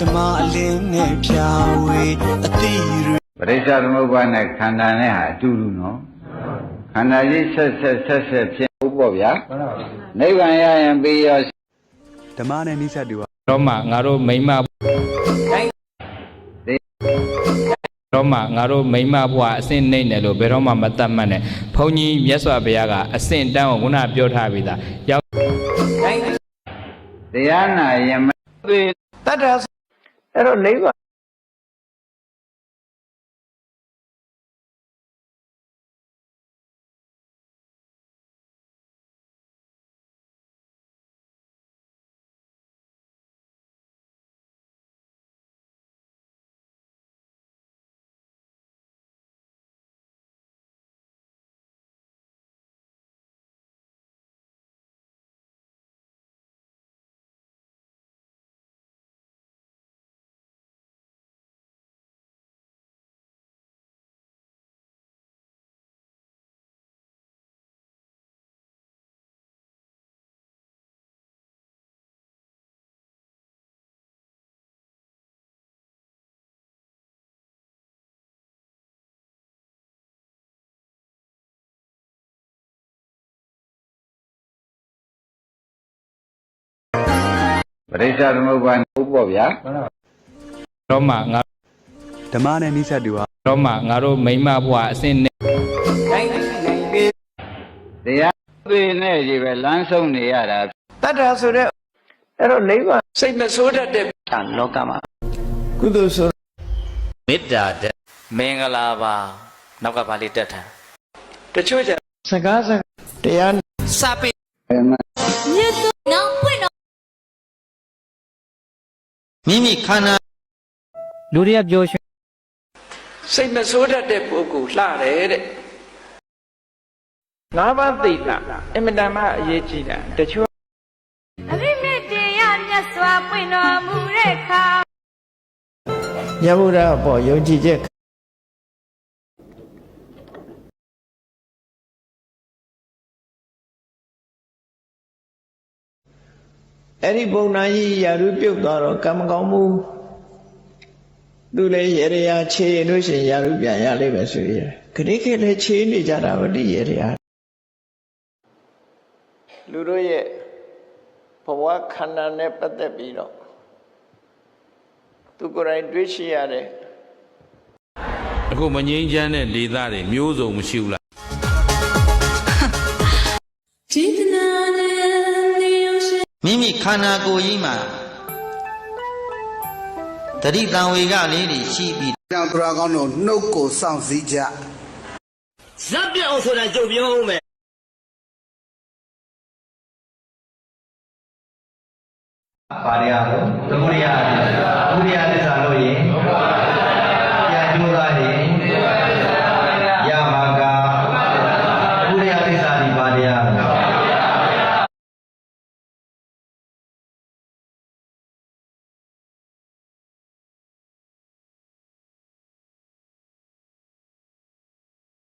ဓမ္မအလင်းနဲ့ဖြာဝေအတိတွေပရိစ္ဆသမုပ္ပါဒ်နဲ့ခန္ဓာနဲ့ဟာအတူတူနော်ခန္ဓာကြီးဆက်ဆက်ဆက်ဆက်ဖြစ်ဟုတ်ပေါ့ဗျာနိဗ္ဗာန်ရရင်ပြီးရောဓမ္မနဲ့နိစ္စတူပါတော့မှငါတို့မိမ့်မတော့မှငါတို့မိမ့်မဘွားအစင့်နှိမ့်တယ်လို့ဘယ်တော့မှမတတ်မှတ်နဲ့ဘုန်းကြီးမြတ်စွာဘုရားကအစင့်တန်းကိုခုနပြောထားပြီသားရောက်တရားနာရင်မသိတတ္တဆို အဲ့တော့နိဗ္ဗာန် ပရိစ္ဆသမုပ္ပါဒ်ဟုတ်ပေါ့ဗျာတော့မှငါဓမ္မနဲ့နိစ္စတူပါတော့မှငါတို့မိမ့်မဘွားအစင့်နှိမ့်တရားသိနဲ့ကြီးပဲလမ်းဆုံးနေရတာတတ္တဆိုတဲ့အဲ့တော့နိဗ္ဗာန်စိတ်မဆိုးတတ်တဲ့လောကမှာကုသိုလ်ဆိုမေတ္တာတဲ့မင်္ဂလာပါနောက်ကပါလေးတက်ထားတချို့ကြစကားစကားတရားစပိဘယ်မှာနောက်ပွင့်တော့ မိမိခန္ဓာလူတွေကပြောရွှင်စိတ်မဆိုးတတ်တဲ့ပုဂ္ဂိုလ်လှတယ်တဲ့ငါးပါးသိတာအင်မတန်မှအရေးကြီးတာတချို့အဘိမြတ်တရားမြတ်စွာပွင့်တော်မူတဲ့အခါမြတ်ဗုဒ္ဓအပေါ်ယုံကြည်ချက် အဲ့ဒီပုံနာကြီးရာထူးပြုတ်သွားတော့ကံမကောင်းဘူးသူလည်းရေရရာခြေရင်လို့ရှိရင်ရာထူးပြန်ရလိမ့်မယ်ဆိုရယ်ခဏခေတ်လည်းခြေနေကြတာဗတိရေရရာလူတို့ရဲ့ဘဝခန္ဓာနဲ့ပတ်သက်ပြီးတော့သူကိုယ်တိုင်တွေးရှိရတယ်အခုမငိမ့်ချမ်းတဲ့လေသားတွေမျိုးစုံမရှိဘူးလား မိမိခန္ဓာကိုယ်ကြီးမှာတတိတံဝေကလေးတွေရှိပြီးကြောင့်သူတော်ကောင်းတို့နှုတ်ကိုစောင့်စည်းကြဇက်ပြအောင်ဆိုတာကြုတ်ပြောဦးမယ်ပါရယသမုဒိယ